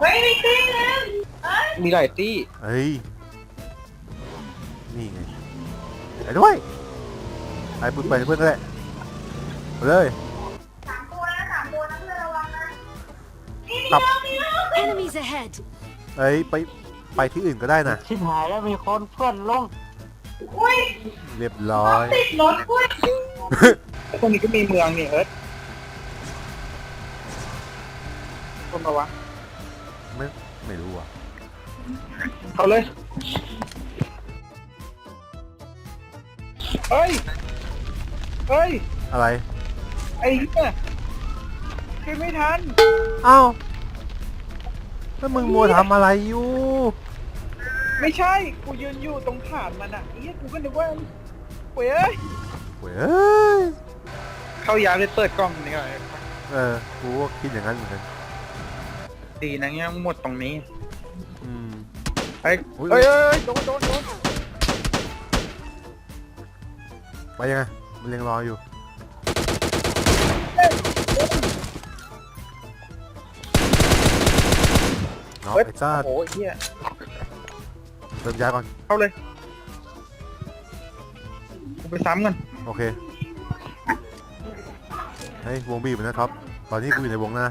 เฮ้ยมีตีนึงมีหลายตี้เฮ้ย นี่ไงไปด้วยไปเพื่อนไปเพื่อนก็ได้ไปเลยสามตัวนะสามตัวนะเพื่อนระวังนะนี่กลับมีแล้วมีแล้ว Enemies ahead! เอ้ยไปไปที่อื่นก็ได้นะ ชิบหายแล้วมีคนเพื่อนลงอุ้ยเรียบร้อย ติดรถอุ้ยตรงนี้ก็มีเมืองนี่เอิร์ธ คนมาวะไม่ไม่รู้อะเอาเลย เฮ้ย เฮ้ย อะไรไอ้เหี้ยขึ้นไม่ทันเอ้าแล้วมึงมัวทำอะไรอยู่ไม่ใช่ กูยืนอยู่ตรงฐานมันอะไอ้เหี้ยกูก็นึกว่าเว้ย เว้ยเอ้ยเข้ายามเลยเปิดกล้องนี่ก่อน เออกูก็คิดอย่างนั้นเหมือนกัน ดีนะเนี่ยหมดตรงนี้อืม เฮ้ยอุ๊ยเฮ้ยเฮ้ยโดนโดนโดนไปยังไงมันเรียงรออยู่ เนาะเฮ้ยไอ้จ้าโอ้โหไอ้เหี้ยเติมยาก่อน เข้าเลยกูไปซ้ำกันโอเค เฮ้ยวงบีบนะท็อปตอนนี้กูอยู่ในวงนะ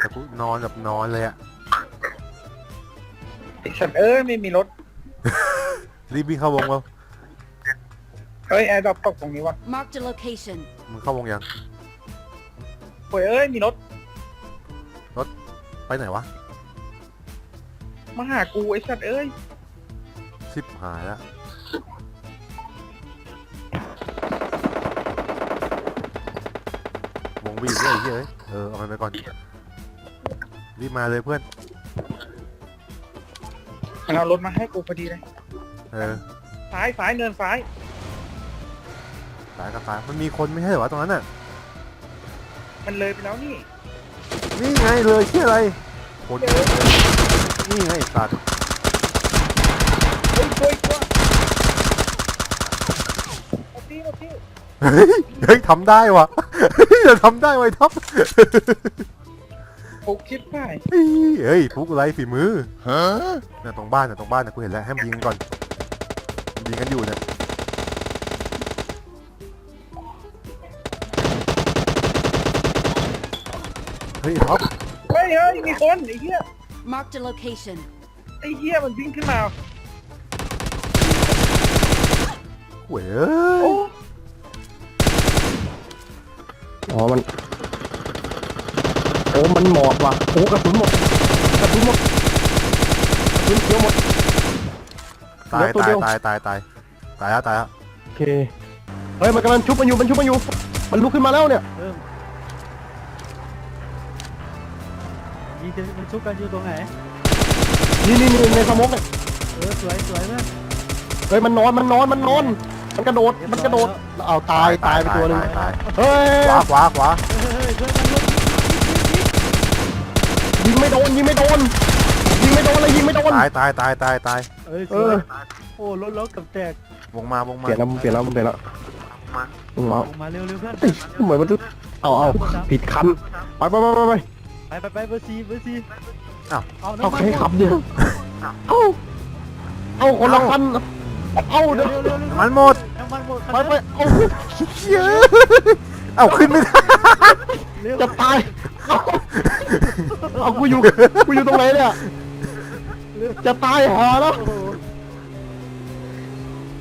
แต่กูนอนแบบนอนเลยอะไอ้สัตว์เอ้ยไม่มีรถรีบวิ่งเข้าวงเราเฮ้ยแอร์ดรอปตกตรงนี้วะ Marked a location. มึงเข้าวงยัง โอ้ยเอ้ยมีรถไปไหนวะมาหากูไอ้สัตว์เอ้ยชิบหายแล้ววงบีบด้วยไอ้เหี้ยเอ้ยเออเอามันไปก่อน รีบมาเลยเพื่อน มันเอารถมาให้กูพอดีเลยเออซ้ายซ้ายเนินซ้ายสายกับสายมันมีคนไม่ใช่เหรอวะตรงนั้นน่ะ มันเลยไปแล้วนี่นี่ไงเลยชื่ออะไรคนนี่ไงไอ้สัตว์เฮ้ยช่วยกูเอาตีเอาตีเฮ้ยเฮ้ยทำได้วะเฮ้ยจะทำได้ไว้ท็อป กูคิดได้เฮ้ยเฮ้ยฟุกไรฝีมือฮะน่ะตรงบ้านน่ะตรงบ้านน่ะกูเห็นแล้วให้มันยิงกันก่อนมันยิงกันอยู่เนี่ยเฮ้ยท็อปเฮ้ยเฮ้ยมีคนไอ้เหี้ย Marked a location. ไอ้เหี้ยมันวิ่งขึ้นมาเว้ยโอ้อ๋อ มันโอ้มันหมอบว่ะโอ้กระสุนหมดกระสุนหมดกระสุนเขียวหมด ตายเหลือตัวตาเดียยวตายตายตายตายแล้วตายแล้วโอเคเฮ้ยมันกำลังชุบมันอยู่มันชุบมันอยู่ มันลุกขึ้นมาแล้วเนี่ยยิงจะมันชุบกันอยู่ตรงไหน นี่นี่นี่ในสมองเนี่ยเออสวยสวยมากเฮ้ยมันนอนมันนอนมันนอน มันกระโดดมันกระโดดเอาตายตายไปตัวหนึงตายตายเฮ้ยขวาขวาขวา เฮ้ยเฮ้ยช่วยกันลูกยิง ไม่โดนยิงไม่โดนยิงไม่โดนเลยยิงไม่โดนตายตายตายตายตายเอ้ยสเอวยอโอ้รถรถกับแตกวงมาวงมาเปลี่ยนแล้วเปลี่ยนแล้วเปลี่ยนแล้วเอาออกมาเร็วเร็วเพื่อนเอ้ยเหมือนมันจะเอาเอาผิดคันไปไปไปไปไปไปไปไปเบอร์ซีเบอร์ซีอ้าวเอาเอาน้ำมันใครขับเนี่ยเอาเอาคนละคันเอาเร็เดี๋ยววเร็วเร็วเร็วมันหมดน้ำมันหมด ไปไปเอาเย้เอาขึ้นไม่ได้ เร็วจะตายเอาเอากูอยู่กูอยู่ตรงไหนเนี่ยจะตายหาแล้ว โอ้โห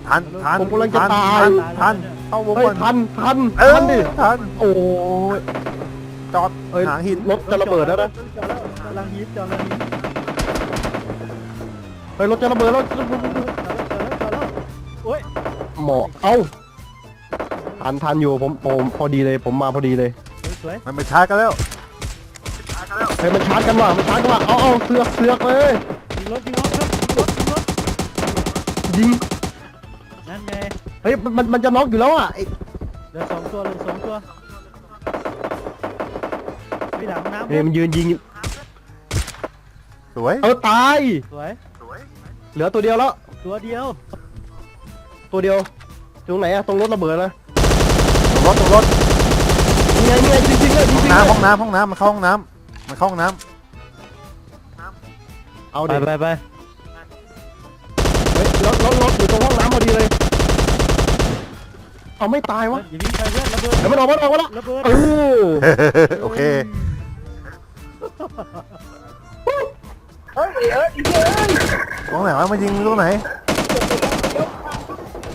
ทันทันผมกำลังจะทันตาย ทันทันเข้าวงเฮ้ยก่อนทันทันเออทันดิทันโอ้ยจอดเอ้ยหาหินรถจะระเบิดแล้วนะจอดแล้วกำลังฮิตจอดแล้วฮิตเฮ้ยรถจะระเบิดแล้วจอดแล้วจอดแล้วจอดแล้วโอ้ยหมอเอ้าทันทันอยู่ผมผมพอดีเลย ผมมาพอดีเลย สวยมันไปชาร์จกันแล้วเฮ้ยมันชาร์จกันว่ะมันชาร์จกันว่ะเอาเอาเสือกเสือกเลยยิงรถยิงรถครับยิงรถยิงรถยิงนั่นไงเฮ้ยมันมันมันจะน็อกอยู่แล้วอะไอ้เหลือสองตัวเหลือสองตัวไปหลังน้ำเฮ้ยมันยืนยิงสวยเออตายสวยเหลือตัวเดียวแล้ว ตัวเดียว ตัวเดียวตรงไหนอะตรงรถระเบิดนะตรงรถตรงรถ นี่ไงนี่ไงจริงๆเลยจริงๆน้ำห้องเลยน้ำห้องน้ำมันเข้าห้องน้มันเข้าห้องน้เอาไปดิไปไปเฮ้ยรถรถรถอยู่ตรงห้องน้ำพอดีเลย เอาไม่ตายวะอย่าวิ่งไปเพื่อนระเบิดเดี๋ยวมันออกมาออกมาแล้วระเบิดเออำโอเคเฮ้ยเอ้ยอีเอ้ยตรงไหนวะมายิงตรงไหน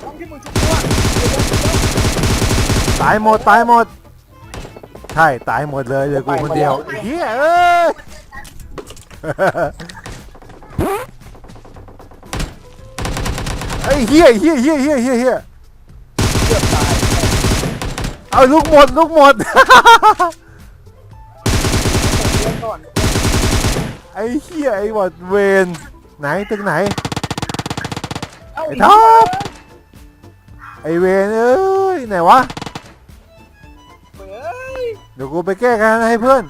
ต้องที่มึงชุบตัวตายหมดตายหมด ใช่ตายหมดเลยเหลือกูคนเดียวไอ้เฮียเอ้ย ไอ้เฮียเฮียเฮียเฮียเฮียเฮียเกือบตายเอาลูกหมดลูกหมด เลี้ยงก่อนไอ้เฮียไอ้บอดเวนไหนตึกไหน เอ้าไอ้อีท็อป ไอ้เวนเอ้ยไหนวะเฮ้ย เดี๋ยวกูไปแก้กันให้เพื่อน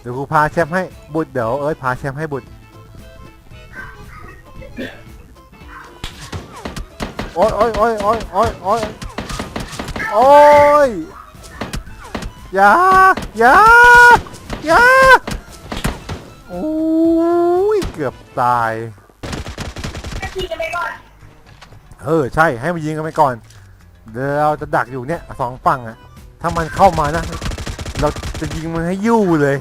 เดี๋ยวกูพาแชมป์ให้บุตรเดี๋ยวเอ้ยพาแชมป์ให้บุตรโอ้ยโอ้ยโอ้ยโอ้ยโอ้ยโอ้ยโอ้ยอย่าอย่าอย่าโอ้ยเกือบตายแค่ทีกันไปก่อนเออใช่ให้มันยิงกันไปก่อนเดี๋ยวเราจะดักอยู่เนี่ยสองฝั่งอะถ้ามันเข้ามานะ เราจะยิงมันให้ยู่เลย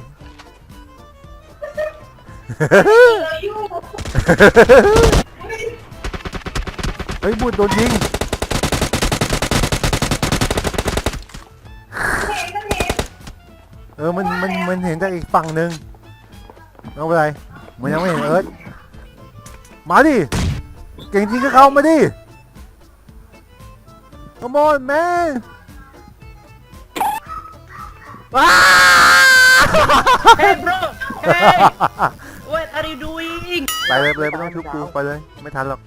เลยอยู่เฮ้ยบุตรโดนยิง เห็นก็เห็นเออ มัน มัน มันเห็นจากอีกฝั่งหนึ่งไม่เป็นไรมันยังไม่เห็นเอิร์ธมาดิ เก่งจริงก็เข้ามาดิ Come on man ว้า Hey bro! Hey! What are you doing? ไปเลยไปเลยไม่ต้องชุบกูไปเลย ไม่ทันหรอก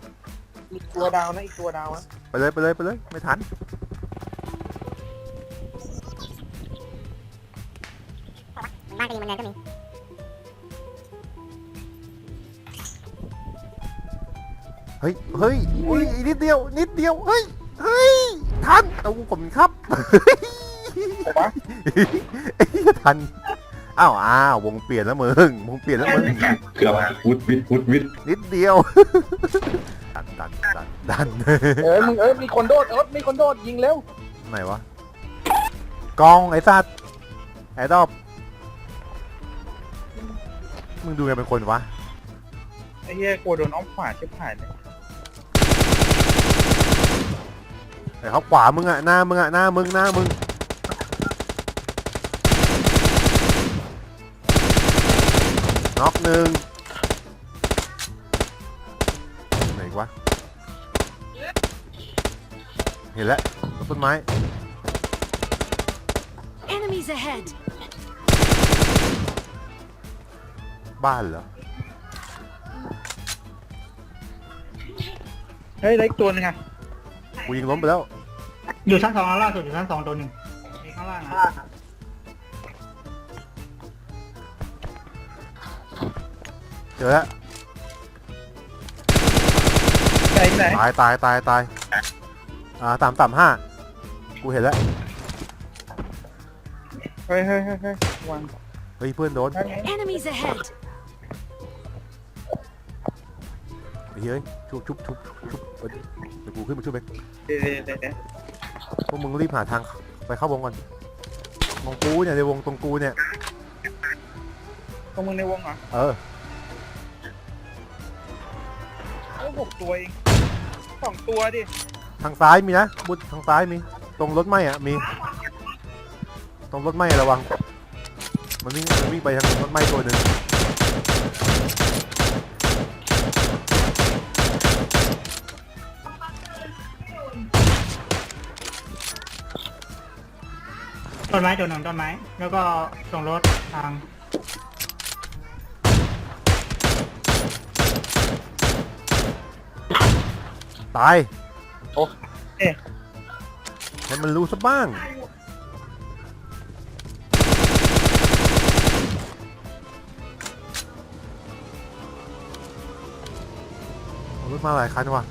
อีกตัวดาวนะอีกตัวดาวนะไปเลยไปเลยไปเลยไม่ทันบ้านก็มีมันเนินก็มีเฮ้ยเฮ้ยอุ้ยอีกนิดเดียวนิดเดียวเฮ้ยเฮ้ยทันเอาผมครับ วะไอ้เหี้ยทันอ้าวอ้าววงเปลี่ยนแล้วมึงวงเปลี่ยนแล้วมึงเกือบวุดวิดวุดวิดนิดเดียว ดันดันดันดันเอ้ยมึงเอ้ยมีคนโดดเอ้ยมีคนโดดยิงเร็วไหนวะกองไอ้สัตว์ไอ้ดอบมึงดูไงเป็นคนวะไอ้เหี้ยกลัวโดนอ้อมขวาชิบหายเลยไอ้เขาขวามึงอะหน้ามึงอะหน้ามึงหน้ามึง น็อกหนึ่งไหนอีกวะ เห็นแล้วต้นไม้ Enemies ahead! บ้านเหรอ เฮ้ยได้อีกตัวหนึงอะกูยิงล้มไปแล้ว อยู่ชั้นสองล่าสุดอยู่ชั้นสองตัวหนึ่งมีข้างล่างนะ อแล้วไหนไหนตายตายตายตายอ่าสามสามห้ากูเห็นแล้วเฮ้ยเฮ้ยเฮ้ยเฮ้ยวันเฮ้ยเพื่อนโดนเฮ้ย Enemies ahead! ไอ้เฮ้ยชุบชุบชุบชุบเอ้ยเดี๋ยวกูขึ้นมาช่วยเบกเดี๋ยวเดี๋ยวเดี๋ยวเดี๋ยวพวกมึงรีบหาทางไปเข้าวงก่อนวงกูเนี่ยในวงตรงกูเนี่ย ตรงมึงในวงเหรอเออ หกตัวเองสองตัวดิทางซ้ายมีนะบุดทางซ้ายมี ตรงรถไหมอะมี ตรงรถไหมระวัง มันวิ่งมันวิ่งไปทางรถไหมตัวหนึ่งต้นไม้ตัวหนึ่งต้นไม้ แล้วก็ส่งรถทาง ตายโอ้เอ๊ะ ให้มันรู้ซะบ้างโอ้รถมาหลายคันว่ะ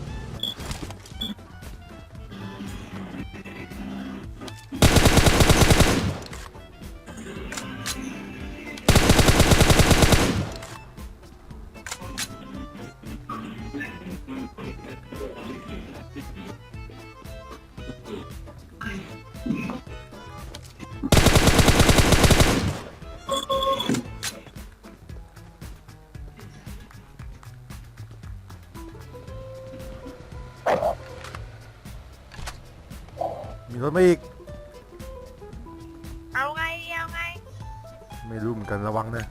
รถมาอีก เอาไงเอาไง ไม่รู้เหมือนกันระวังนะ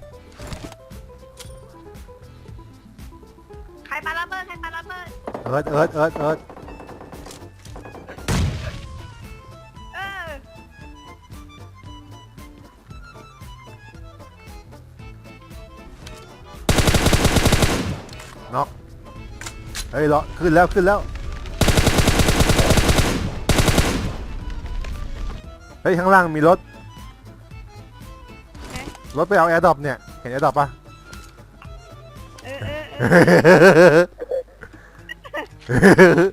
ใครปาระเบิดใครปาระเบิดเอิร์ดเอิร์ดเอิร์ดเอิร์ดเออน็อกเฮ้ยเลาะขึ้นแล้วขึ้นแล้ว เฮ้ยข้างล่างมีรถ รถไปเอาแอร์ดรอปเนี่ย เห็นแอร์ดรอปปะ เออเออเออ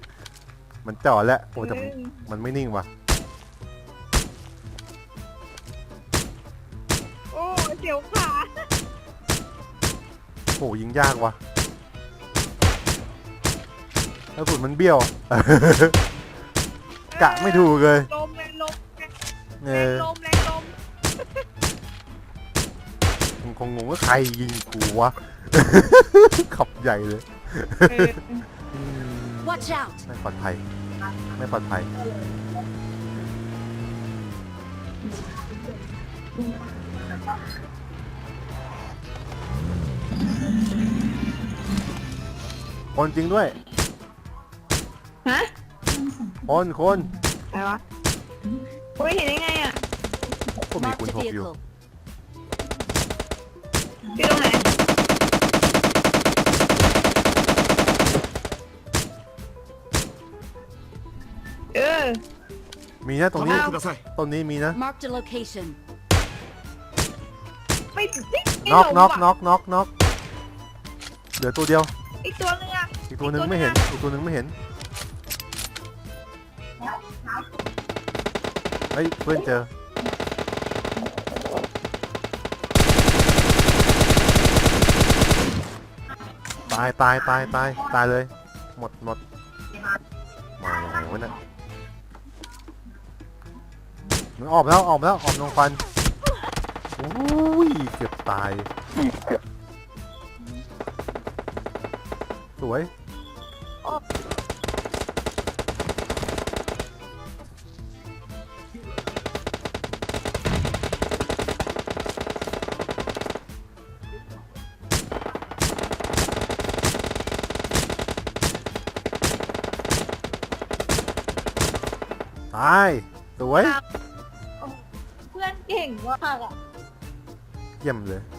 มันจ่อแล้วโอ้แต่มันมันไม่นิ่งว่ะ โอ้เสียวขาโหยิงยากว่ะแล้วสุดมันเบี้ยว กะไม่ถูกเลย ล เออลมแรงลมมึงคงงงว่าใครยิงกูวะ ขับใหญ่เลยเออ อืม Watch out! ไม่ปลอดภัย ไม่ปลอดภัย คนจริงด้วย ฮะ คนคนอะไรวะ เฮ้ยเห็นได้ไงอะก็มี Mark คุณ the หกอยู่ vehicle. อยู่ตรงไหนเออ มีนะตรงนี้เอาตรงนี้มีนะ Marked a location. ไม่ไม่ไม่น็อกลงน็อกว่ะน็อกน็อกน็อกเหลือตัวเดียว อีกตัวนึงอะอีกตัวหนึงไม่เห็น อีกตัวหนึงไม่เห็น ฮ้ยเพื่อนเจอ ตายตายตายตายตายเลย หมดหมดมาอย่างไรวะเนี่ยมันออกแล้วออกแล้วออกนงฟันอุ้ยเกือบตาย สวย สวย เพื่อนเก่งมากอะเยี่ยมเลยเฮ้ยโดน